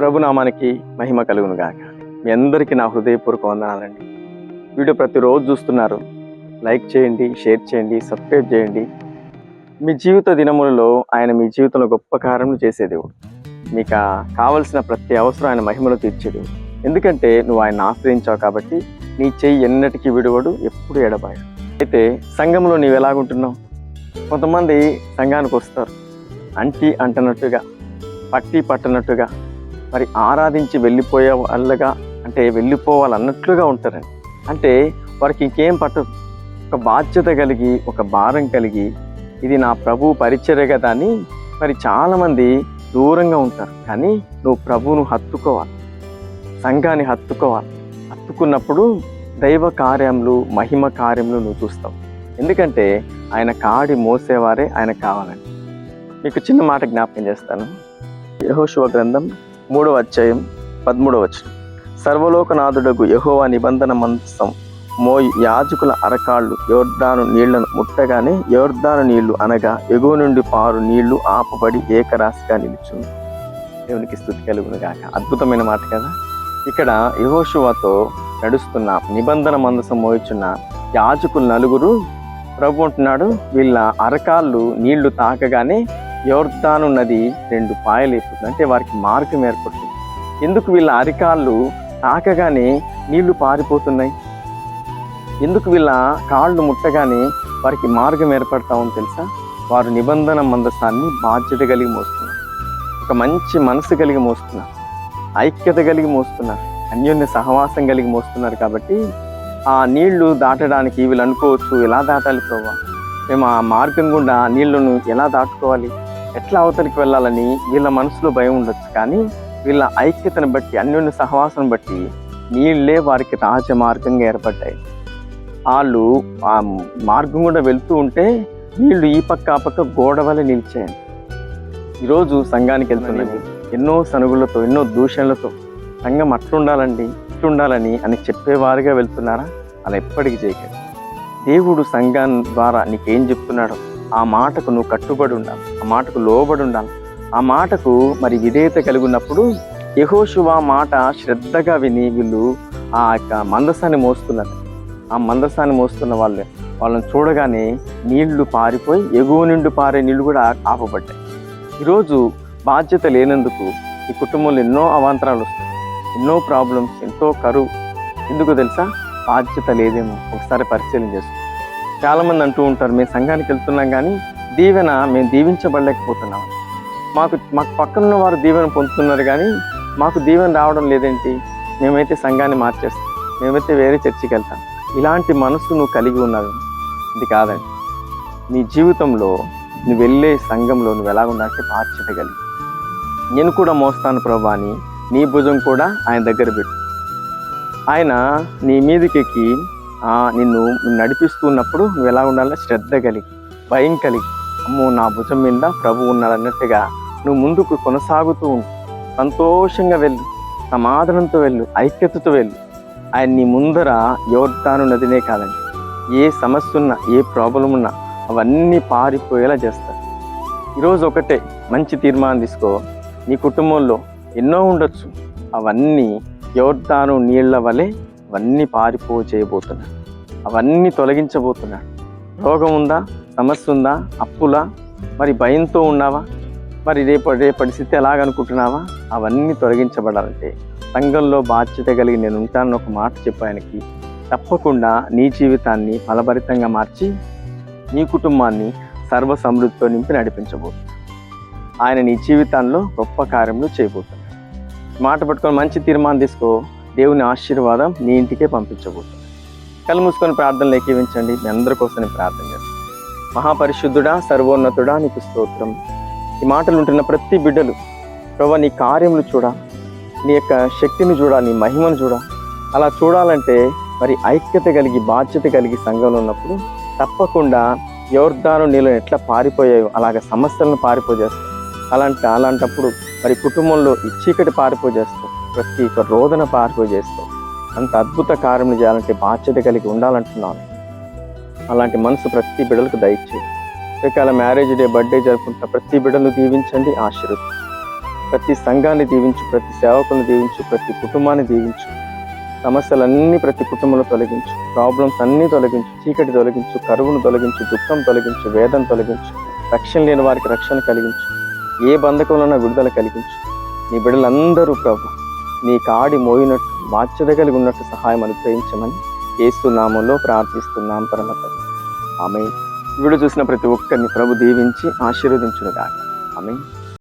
ప్రభునామానికి మహిమ కలుగును గాక. మీ అందరికీ నా హృదయపూర్వక వందనాలండి. వీడియో ప్రతిరోజు చూస్తున్నారు. లైక్ చేయండి షేర్ చేయండి సబ్స్క్రైబ్ చేయండి. మీ జీవిత దినములలో ఆయన మీ జీవితంలో గొప్ప కార్యములు చేసేదేవుడు మీకు కావలసిన ప్రతి అవసరం ఆయన మహిమలో తీర్చేది ఎందుకంటే నువ్వు ఆయన ఆశ్రయించావు కాబట్టి నీ చెయ్యి ఎన్నటికీ విడువడు ఎప్పుడు ఎడబాయడు. అయితే సంఘంలో నీవు ఎలాగుంటున్నావు? కొంతమంది సంఘానికి వస్తారు. అంటి అంటనట్టుగా పట్టి పట్టనట్టుగా మరి ఆరాధించి వెళ్ళిపోయే వాళ్ళగా అంటే వెళ్ళిపోవాలన్నట్లుగా ఉంటారండి. అంటే వారికి ఇంకేం పట్టదు ఒక బాధ్యత కలిగి ఒక భారం కలిగి ఇది నా ప్రభు పరిచర్య కదా అని మరి చాలామంది దూరంగా ఉంటారు. కానీ నువ్వు ప్రభువును హత్తుకోవాలి. సంఘాన్ని హత్తుకోవాలి. హత్తుకున్నప్పుడు దైవ కార్యములు మహిమ కార్యములు నువ్వు చూస్తావు. ఎందుకంటే ఆయన కాడి మోసేవారే ఆయన కావాలండి. మీకు చిన్న మాట జ్ఞాపకం చేస్తాను. యహోశివ గ్రంథం మూడవ అధ్యాయం పదమూడవ వచనం. సర్వలోకనాథుడకు యహోవా నిబంధన మందసం మోయి యాజకుల అరకాళ్ళు యోర్దాను నీళ్ళను ముట్టగానే యోర్దాను నీళ్ళు అనగా ఎగువ నుండి పారు నీళ్ళు ఆపబడి ఏకరాశిగా నిలుచు దేవునికి స్థుతి కలుగును గాక అద్భుతమైన మాట కదా? ఇక్కడ యహోశువాతో నడుస్తున్న నిబంధన మందసం మోయిచున్న యాజకులు నలుగురు ప్రభు అంటున్నాడు వీళ్ళ అరకాళ్ళు నీళ్ళు తాకగానే యోర్దాను నది రెండు పాయలు అయిపోతుంది అంటే వారికి మార్గం ఏర్పడుతుంది. ఎందుకు వీళ్ళ అరికాళ్ళు తాకగానే నీళ్ళు పారిపోతున్నాయి? ఎందుకు వీళ్ళ కాళ్ళు ముట్టగానే వారికి మార్గం ఏర్పడతా ఉంది తెలుసా? వారు నిబంధన మందసాన్ని బాధ్యత కలిగి మోస్తున్నారు. ఒక మంచి మనసు కలిగి మోస్తున్నారు. ఐక్యత కలిగి మోస్తున్నారు. అన్యోన్య సహవాసం కలిగి మోస్తున్నారు కాబట్టి ఆ నీళ్ళు దాటడానికి వీళ్ళు అనుకోవచ్చు ఎలా దాటాలి ప్రభా మేము ఆ మార్గం గుండా నీళ్ళను ఎలా దాటుకోవాలి? ఎట్లా అవతలికి వెళ్ళాలని వీళ్ళ మనసులో భయం ఉండొచ్చు కానీ వీళ్ళ ఐక్యతను బట్టి అన్యోన్య సహవాసం బట్టి నీళ్ళే వారికి రాజమార్గంగా ఏర్పడ్డాయి. వాళ్ళు ఆ మార్గం కూడా వెళ్తూ ఉంటే నీళ్ళు ఈ పక్క ఆ పక్క గోడ వల్ల నిలిచాయి. ఈరోజు సంఘానికి వెళ్తున్నది ఎన్నో సనుగులతో ఎన్నో దూషణలతో సంఘం అట్లుండాలండి ఇట్లుండాలని అని చెప్పేవారుగా వెళ్తున్నారా? అలా ఎప్పటికీ చేయకండి. దేవుడు సంఘం ద్వారా నీకేం చెప్తున్నాడో ఆ మాటకు నువ్వు కట్టుబడి ఉండాలి ఆ మాటకు లోబడి ఉండాలి. ఆ మాటకు మరి విధేయత కలిగి ఉన్నప్పుడు యహోశువ మాట శ్రద్ధగా విని వీళ్ళు ఆ యొక్క మందసాన్ని మోస్తున్నారు. ఆ మందసాన్ని మోస్తున్న వాళ్ళు. వాళ్ళని చూడగానే నీళ్ళు పారిపోయి ఎగువ నుండి పారే నీళ్ళు కూడా ఆపబడ్డాయి. ఈరోజు బాధ్యత లేనందుకు ఈ కుటుంబంలో ఎన్నో అవాంతరాలు వస్తాయి. ఎన్నో ప్రాబ్లమ్స్ ఎంతో కరువు. ఎందుకు తెలుసా? బాధ్యత లేదేమో. ఒకసారి పరిశీలన చేసుకో చాలామంది అంటూ ఉంటారు మేము సంఘానికి వెళ్తున్నాం కానీ దీవెన మేము దీవించబడలేకపోతున్నాం. మాకు మాకు పక్కనున్న వారు దీవెన పొందుతున్నారు కానీ మాకు దీవెన రావడం లేదేంటి? మేమైతే సంఘాన్ని మార్చేస్తాం. మేమైతే వేరే చర్చికి వెళ్తాం. ఇలాంటి మనసు నువ్వు కలిగి ఉన్నావు ఇది కాదండి. నీ జీవితంలో నువ్వు వెళ్ళే సంఘంలో నువ్వు ఎలా ఉండాలంటే బాధ్యత కలిగి నేను కూడా మోస్తాను ప్రభా అని నీ భుజం కూడా ఆయన దగ్గర పెట్టు. ఆయన నీ మీదకెక్కి నిన్ను నడిపిస్తున్నప్పుడు నువ్వు ఎలా ఉండాలి శ్రద్ధ కలిగి భయం కలిగి. అమ్మో నా భుజం మీద ప్రభు ఉన్నాడు అన్నట్టుగా నువ్వు ముందుకు కొనసాగుతూ ఉండు. సంతోషంగా వెళ్ళు సమాధానంతో వెళ్ళు ఐక్యతతో వెళ్ళు. ఆయన నీ ముందర యోర్దాను నదినే కాదండి. ఏ సమస్య ఉన్నా ఏ ప్రాబ్లం ఉన్నా అవన్నీ పారిపోయేలా చేస్తారు ఈరోజు ఒకటే మంచి తీర్మానం తీసుకో. నీ కుటుంబంలో ఎన్నో ఉండొచ్చు. అవన్నీ యోర్దాను నీళ్ళ వలె అవన్నీ పారిపో చేయబోతున్నాడు అవన్నీ తొలగించబోతున్నాడు రోగం ఉందా సమస్య ఉందా అప్పులా? మరి భయంతో ఉన్నావా? మరి రేపటి రేపటి స్థితి ఎలాగనుకుంటున్నావా? అవన్నీ తొలగించబడాలంటే సంఘంలో బాధ్యత కలిగి నేను ఉంటానని ఒక మాట చెప్పు తప్పకుండా నీ జీవితాన్ని ఫలభరితంగా మార్చి నీ కుటుంబాన్ని సర్వ సమృద్ధితో నింపి నడిపించబోతున్నాడు ఆయన నీ జీవితంలో గొప్ప కార్యములు చేయబోతున్నాడు. మాట పట్టుకొని మంచి తీర్మానం తీసుకో. దేవుని ఆశీర్వాదం నీ ఇంటికే పంపించబోతుంది. కళ్ళు మూసుకొని ప్రార్థనలు ఎక్కివించండి మీ అందరి కోసం ప్రార్థన చేస్తాను మహాపరిశుద్ధుడా సర్వోన్నతుడా నీకు స్తోత్రం. ఈ మాటలు ఉంటున్న ప్రతి బిడ్డలు ప్రభా నీ కార్యములు చూడ నీ యొక్క శక్తిని చూడ నీ మహిమను చూడ. అలా చూడాలంటే మరి ఐక్యత కలిగి బాధ్యత కలిగి సంఘంలో ఉన్నప్పుడు తప్పకుండా యోర్ధాను నీళ్ళు ఎట్లా పారిపోయాయో అలాగ సమస్యలను పారిపోజేస్తాం. అలాంటి అలాంటప్పుడు మరి కుటుంబంలో ఈ చీకటి పారిపోజేస్తాం. ప్రతి ఒక్క రోదన పారిపోజేస్తావు అంత అద్భుత కార్యములు చేయాలంటే బాధ్యత కలిగి ఉండాలంటున్నాను. అలాంటి మనసు ప్రతి బిడ్డలకు దయచేయి. రేకాల మ్యారేజ్ డే బర్త్డే జరుపుకుంటున్న ప్రతి బిడ్డలు దీవించండి ఆశీర్వదం ప్రతి సంఘాన్ని దీవించు ప్రతి సేవకులను దీవించు ప్రతి కుటుంబాన్ని దీవించు. సమస్యలన్నీ ప్రతి కుటుంబంలో తొలగించు. ప్రాబ్లమ్స్ అన్నీ తొలగించు. చీకటి తొలగించు కరువును తొలగించు దుఃఖం తొలగించు వేదన తొలగించు. రక్షణ లేని వారికి రక్షణ కలిగించు. ఏ బంధకంలో విడుదల కలిగించు. నీ బిడ్డలందరూ ప్రభు నీ కాడి మోయినట్టు మార్చదగలిగి ఉన్నట్టు సహాయం అనుగ్రహించమని ఏసునామంలో ప్రార్థిస్తున్నాం పరమత ఆమె వీడు చూసిన ప్రతి ఒక్కరిని ప్రభు దీవించి కానీ ఆమె